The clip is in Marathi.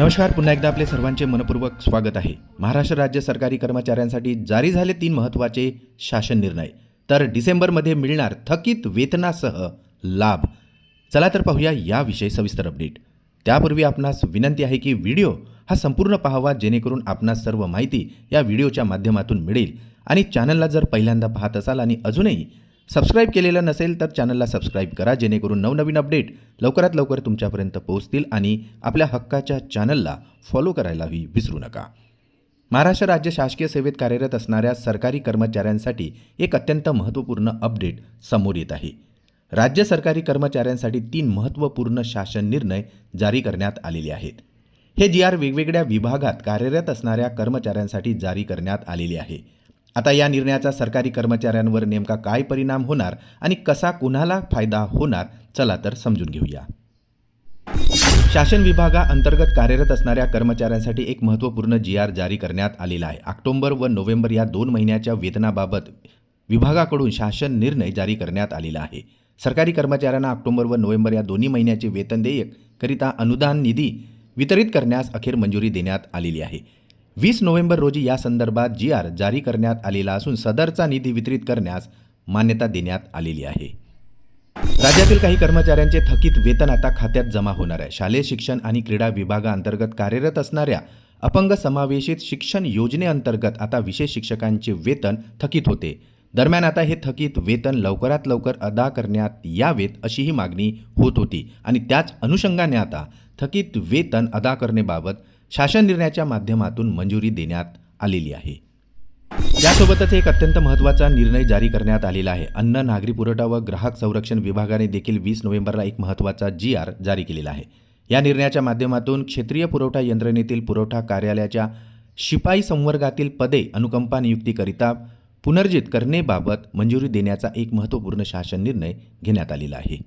नमस्कार पुन्हा एकदा आपले सर्वांचे मनपूर्वक स्वागत आहे. महाराष्ट्र राज्य सरकारी कर्मचाऱ्यांसाठी जारी झाले तीन महत्त्वाचे शासन निर्णय. तर डिसेंबरमध्ये मिळणार थकीत वेतनासह लाभ. चला तर पाहूया याविषयी सविस्तर अपडेट त्यापूर्वी आपणास विनंती आहे की व्हिडिओ हा संपूर्ण पाहावा जेणेकरून आपणास सर्व माहिती या व्हिडिओच्या माध्यमातून मिळेल. आणि चॅनलला जर पहिल्यांदा पाहत असाल आणि अजूनही सबस्क्राईब केलेलं नसेल तर चॅनलला सबस्क्राईब करा जेणेकरून नवनवीन अपडेट लवकरात लवकर तुमच्यापर्यंत पोहोचतील आणि आपल्या हक्काच्या चॅनलला फॉलो करायलाही विसरू नका. महाराष्ट्र राज्य शासकीय सेवेत कार्यरत असणाऱ्या सरकारी कर्मचाऱ्यांसाठी एक अत्यंत महत्त्वपूर्ण अपडेट समोर येत आहे. राज्य सरकारी कर्मचाऱ्यांसाठी तीन महत्त्वपूर्ण शासन निर्णय जारी करण्यात आलेले आहेत. हे जी आर वेगवेगळ्या विभागात कार्यरत असणाऱ्या कर्मचाऱ्यांसाठी जारी करण्यात आलेले आहे. आता या निर्णयाचा सरकारी कर्मचाऱ्यांवर नेमका काय परिणाम होणार आणि कसा कुणाला फायदा होणार चला तर समजून घेऊया. शासन विभागाअंतर्गत कार्यरत असणाऱ्या कर्मचाऱ्यांसाठी एक महत्त्वपूर्ण जी आर जारी करण्यात आलेला आहे. ऑक्टोबर व नोव्हेंबर या दोन महिन्याच्या वेतनाबाबत विभागाकडून शासन निर्णय जारी करण्यात आलेला आहे. सरकारी कर्मचाऱ्यांना ऑक्टोबर व नोव्हेंबर या दोन्ही महिन्याचे वेतन देयक करिता अनुदान निधी वितरित करण्यास अखेर मंजुरी देण्यात आलेली आहे. वीस नोव्हेंबर रोजी या संदर्भात जी आर जारी करण्यात आलेला असून सदरचा निधी वितरित करण्यास मान्यता देण्यात आलेली आहे. राज्यातील काही कर्मचाऱ्यांचे थकीत वेतन आता खात्यात जमा होणार आहे. शालेय शिक्षण आणि क्रीडा विभागाअंतर्गत कार्यरत असणाऱ्या अपंग समावेशित शिक्षण योजनेअंतर्गत आता विशेष शिक्षकांचे वेतन थकीत होते. दरम्यान आता हे थकीत वेतन लवकरात लवकर अदा करण्यात यावेत अशीही मागणी होत होती आणि त्याच अनुषंगाने आता थकीत वेतन अदा करण्याबाबत शासन निर्णयाच्या माध्यमातून मंजुरी देण्यात आलेली आहे. यासोबतच एक अत्यंत महत्त्वाचा निर्णय जारी करण्यात आलेला आहे. अन्न नागरी पुरवठा व ग्राहक संरक्षण विभागाने देखील वीस नोव्हेंबरला एक महत्त्वाचा जी आर जारी केलेला आहे. या निर्णयाच्या माध्यमातून क्षेत्रीय पुरवठा यंत्रणेतील पुरवठा कार्यालयाच्या शिपाई संवर्गातील पदे अनुकंपा नियुक्तीकरिता पुनर्जित करणेबाबत मंजुरी देण्याचा एक महत्त्वपूर्ण शासन निर्णय घेण्यात आलेला आहे.